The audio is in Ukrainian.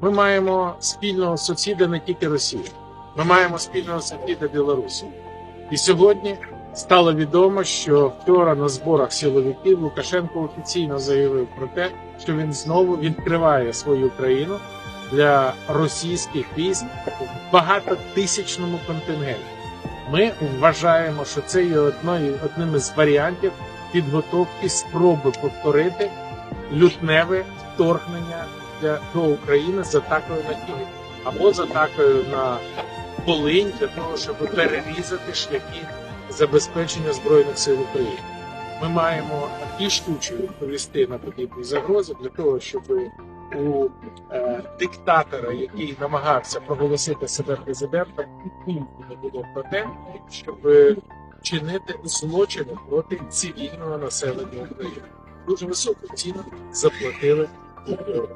Ми маємо спільного сусіда не тільки Росію, ми маємо спільного сусіда Білорусі. І сьогодні стало відомо, що вчора на зборах силовиків Лукашенко офіційно заявив про те, що він знову відкриває свою країну для російських військ в багатотисячному контингенті. Ми вважаємо, що це є одною, одним із варіантів підготовки спроби повторити лютневе вторгнення для, до України з атакою на Київ або з атакою на Волинь для того, щоб перерізати шляхи забезпечення збройних сил України. Ми маємо рішуче відповісти на подібні загрози для того, щоб у е, диктатора, який намагався проголосити себе президентом, і не було про те, щоб чинити злочини проти цивільного населення України. Дуже високу ціну заплатили 这个